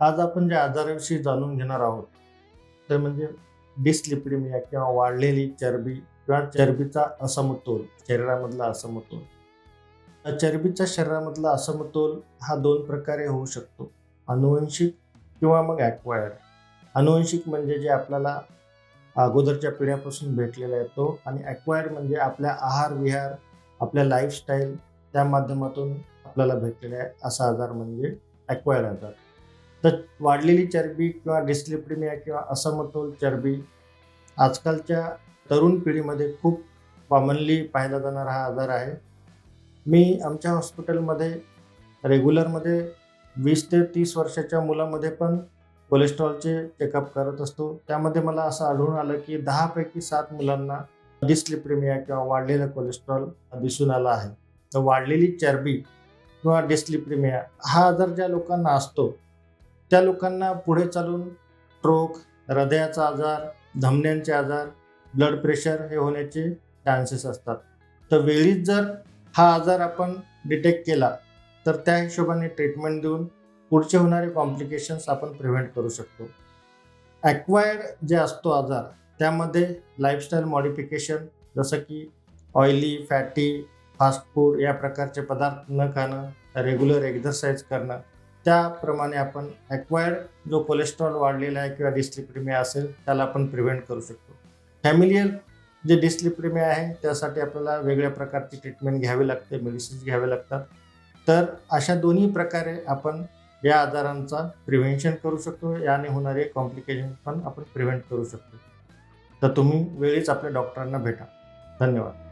आज आपण ज्या आजाराविषयी जाणून घेणार आहोत ते म्हणजे डिस्लिपिडेमिया किंवा वाढलेली चरबी किंवा चरबीचा असमतोल शरीरामधला असमतोल. चरबीचा चरबीच्या शरीरामधला असमतोल हा दोन प्रकारे होऊ शकतो. अनुवंशिक किंवा मग ॲक्वायर्ड अनुवंशिक म्हणजे जे आपल्याला अगोदरच्या पिढ्यापासून भेटलेला येतो आणि ॲक्वायर्ड म्हणजे आपल्या आहार विहार आपल्या लाईफस्टाईल त्या माध्यमातून आपल्याला भेटलेला आहे असा आजार म्हणजे ॲक्वायर्ड आजार. तर वाढलेली चरबी किंवा डिस्लिप्रिमिया किंवा असमतोल चरबी आजकालच्या तरुण पिढीमध्ये खूप कॉमनली पाहिला जाणारा हा आजार आहे. मी आमच्या हॉस्पिटलमध्ये रेग्युलरमध्ये वीस ते तीस वर्षाच्या मुलामध्ये पण कोलेस्ट्रॉलचे चेकअप करत असतो. त्यामध्ये मला असं आढळून आलं की दहापैकी सात मुलांना डिस्लिप्रिमिया किंवा वाढलेलं कोलेस्ट्रॉल दिसून आला आहे. तर वाढलेली चरबी किंवा डिस्लिप्रिमिया हा आजार ज्या लोकांना असतो त्या लोकांना पुढे चालून स्ट्रोक हृदयाचा आजार धमन्यांचे आजार ब्लड प्रेशर हे होण्याचे चान्सेस असतात. तर वेळीच जर हा आजार आपण डिटेक्ट केला तर त्या हिशोबाने ट्रीटमेंट देऊन पुढचे होणारे कॉम्प्लिकेशन्स आपण प्रिव्हेंट करू शकतो. ॲक्वायर्ड जे असतो आजार त्यामध्ये लाईफस्टाईल मॉडिफिकेशन जसं की ऑइली फॅटी फास्ट फूड या प्रकारचे पदार्थ न खाणं रेग्युलर एक्झरसाइज करणं त्याप्रमाणे आपण ॲक्वायर्ड जो कोलेस्ट्रॉल वाढलेला आहे किंवा डिस्लिप्रिमिया असेल त्याला आपण प्रिव्हेंट करू शकतो. फॅमिलियल जे डिस्लिप्रिमिया आहे त्यासाठी आपल्याला वेगळ्या प्रकारची ट्रीटमेंट घ्यावी लागते मेडिसिन्स घ्यावे लागतात. तर अशा दोन्ही प्रकारे आपण या आजारांचा प्रिव्हेन्शन करू शकतो. याने होणारे कॉम्प्लिकेशन पण आपण प्रिव्हेंट करू शकतो. तर तुम्ही वेळीच आपल्या डॉक्टरांना भेटा. धन्यवाद.